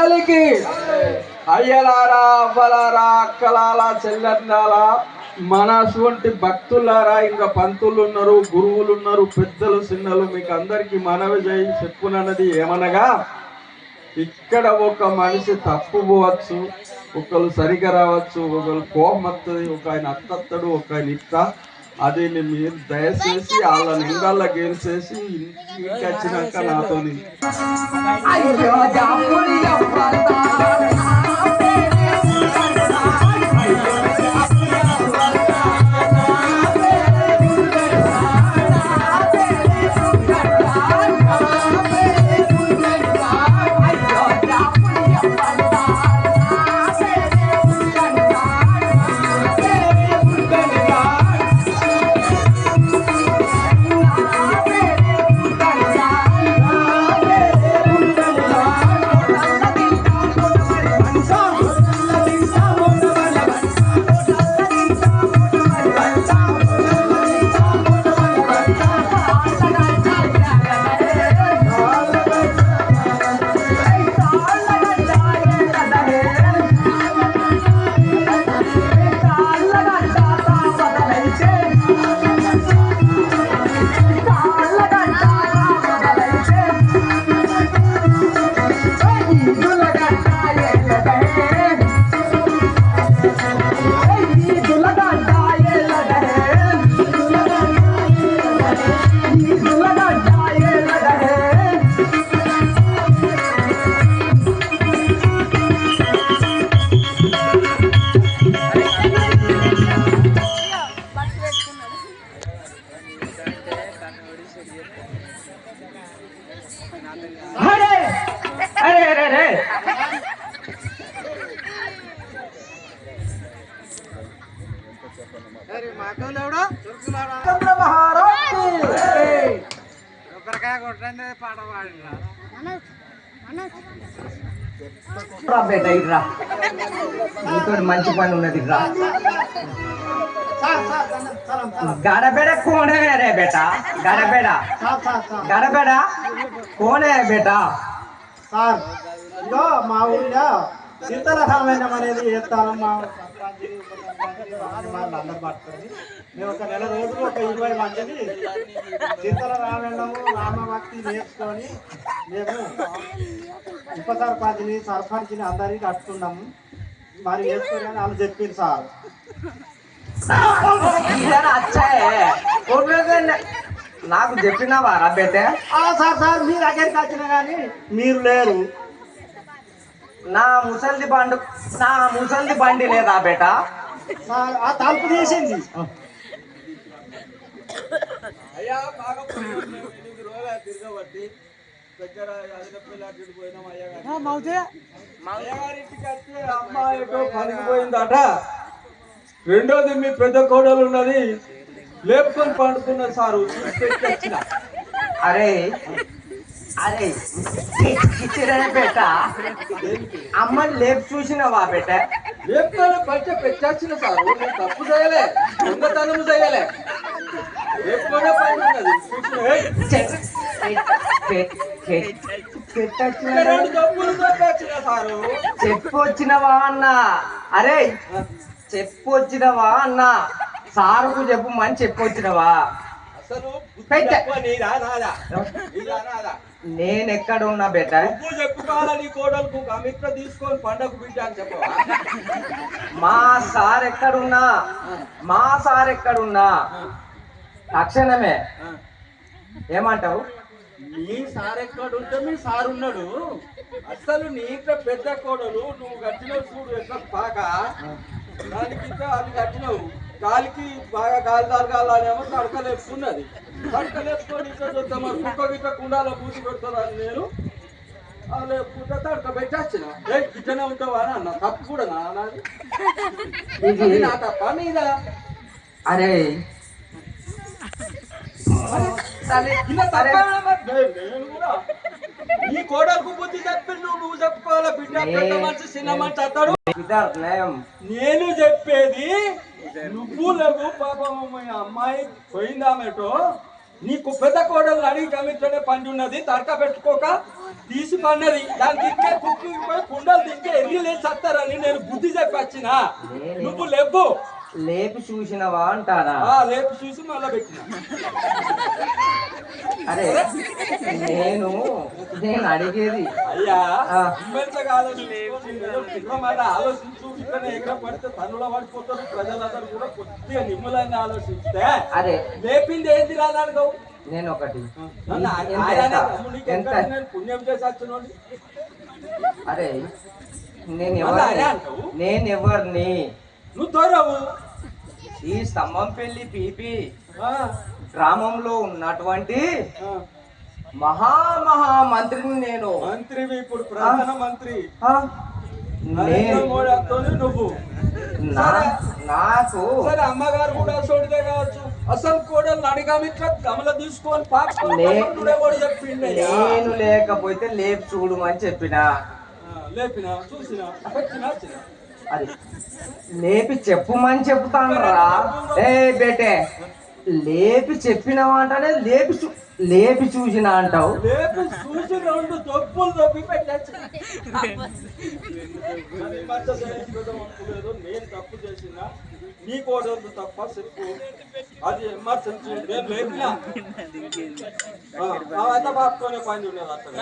మండలికి అయ్యలారా అవ్వలారా అక్కలారా చెల్లెన్నారా మన భక్తులారా ఇంకా పంతులు ఉన్నారు గురువులు ఉన్నారు పెద్దలు చిన్నలు మీకు అందరికి మనవి చేయి చెప్పునన్నది ఏమనగా ఇక్కడ ఒక మనిషి తప్పు పోవచ్చు ఒకరు సరిగా రావచ్చు ఒకళ్ళు కోపం వస్తుంది ఒక ఆయన అత్తత్తడు ఒక ఆయన ఇత్త. అది మీరు దయచేసి వాళ్ళ నిండాల గేల్చేసి ఇంటికి వచ్చినాక నాతోని. చంద్ర బేట ఇట్రా నీతో మంచి పని ఉన్నది ఇట్రా గడబెడ కోనే రే బేట. గడబెడ గడబెడ కోనే బేట సార్ ఇదో మా ఊళ్ళో శీతల రామాయణం అనేది చేస్తాను మా అందరు మేము ఒక నెల రోజులు ఒక ఇరవై మందిని శీతల రామేళము రామభక్తి నేర్చుకొని మేము ఉప సర్పంచ్ని సర్పంచ్ని అందరినీ కట్టుకున్నాము మరి నేర్చుకొని అని వాళ్ళు చెప్పింది సార్ నాకు చెప్పినావా రబ్బైతే సార్ సార్ మీ దగ్గరికి వచ్చినా కానీ మీరు లేరు. నా ముసల్ది బండు నా ముసల్ది బండి లేదా బేట? ఆ తలుపు తీసింది. అయ్యా బాగా పోయింది. ఎనిమిది రోజులు తిరగబట్టి. దగ్గర అదినపల్లి అటు ఇటు పోయినాం అయ్యగారి అయ్యగారింటికి వస్తే అమ్మ ఎటో పనికి పోయిందట రెండోది మీ పెద్ద కోడలు ఉన్నది. లేపుకొని పండుకున్న సారు అరే అరే బేట? అమ్మని లేపు చూసినావా బేట? సారు. నేను తప్పు చేయలే. దొంగతనం చేయలే. లేపుకొనే పని ఉన్నది. చూసిన, "ఏయ్, పెట్టొచ్చిన రెండు డబ్బులు దొరకొచ్చిన సారు. చెప్పు వచ్చినవా అన్న? అరే చెప్పు వచ్చినవా అన్న? సారుకు చెప్పు మని చెప్పు వచ్చినవా? నేను ఎక్కడ ఉన్నా బేట నువ్వు చెప్పుకోవాలా కోడలకు అమిత్ర తీసుకొని పండగ బిడ్డ అని చెప్పవా? మా సార్ ఎక్కడున్నా? మా సార్ ఎక్కడున్నా? తక్షణమే. ఏమంటావు? నీ సార్ ఎక్కడ ఉంటే మీ సార్ ఉన్నాడు. అసలు నీతో పెద్ద కోడలు నువ్వు కట్టినవు చూడు ఎట్లా పాక దానికి అవి కట్టినవు. గాలికి బాగా గాలి తరగాలనేమో తడకలేపుకున్నది తడకలేపుకొని ఇంకా చూద్దాం కుక్క గిట్ట కుండాలో పూసి పెడతానని నేను. ఆ లేపుకుంటే తడక పెట్టొచ్చిన ఏ గిట్టనే ఉంటావా అని అన్న. తప్పు కూడా నా నాది తప్ప? అరే. నేను కూడా. నీ కోడలకు బుద్ధి చెప్పి నువ్వు చెప్పుకోవాలా బిడ్డ పెద్ద మనిషి చిన్న మనిషి అతడు నేను చెప్పేది నువ్వు లేవు పాపం మీ అమ్మాయి పోయిందామెటో. నీకు పెద్ద కోడలు అడిగి కమిట్లోనే పండి ఉన్నది తరక పెట్టుకోక తీసి పన్నది. దానికి ఇంకే కుక్కి కుండలు తింటే ఎన్ని లేచి వస్తారని నేను బుద్ధి చెప్పి వచ్చిన. నువ్వు లేవు లేపి చూసినవా అంటారా? లేపు చూసి మళ్ళా పెట్టిన. అరే నేను నేను అడిగేది. అయ్యా ఆలోచించు ఎక్కడ పడితే తనులో పడిపోతారు ప్రజలందరూ కూడా కొద్దిగా నిమ్మలాన్ని ఆలోచిస్తే అరే. లేపింది ఏంది రాదనుకోవు నేను ఒకటి. పుణ్యం చేసి. అరే నేను ఎవరిని? నేను ఎవరిని నువ్వు దూరవు. ఈ స్తంభం పెళ్ళి పీపి. గ్రామంలో ఉన్నటువంటి. మహా మహా మంత్రిని నేను. మంత్రివి ఇప్పుడు ప్రధాన మంత్రి నువ్వు. నా- నాకు. సరే అమ్మగారు కూడా చూడితే కావచ్చు. అసలు కూడా నడిగామిట్లా గమల తీసుకొని పాప లే- కూడా చెప్పిండే. నేను లేకపోతే లేపు చూడమని చెప్పిన. లేపిన చూసిన వచ్చిన. అది. లేపి చెప్పుమని చెప్తాను రా ఏ బేటే లేపి చెప్పినావా అంటానే లేపి లేపి చూసిన అంటావు లేపి చూసి రెండు తప్పులు తప్పి పెట్టచ్చు. నేను తప్పు చేసిన నీ కోడలు తప్ప చెప్పు. అది ఎమర్జెన్సీ. నేను లేపినా. అంతా పాపుకునే పని ఉన్నది అసలు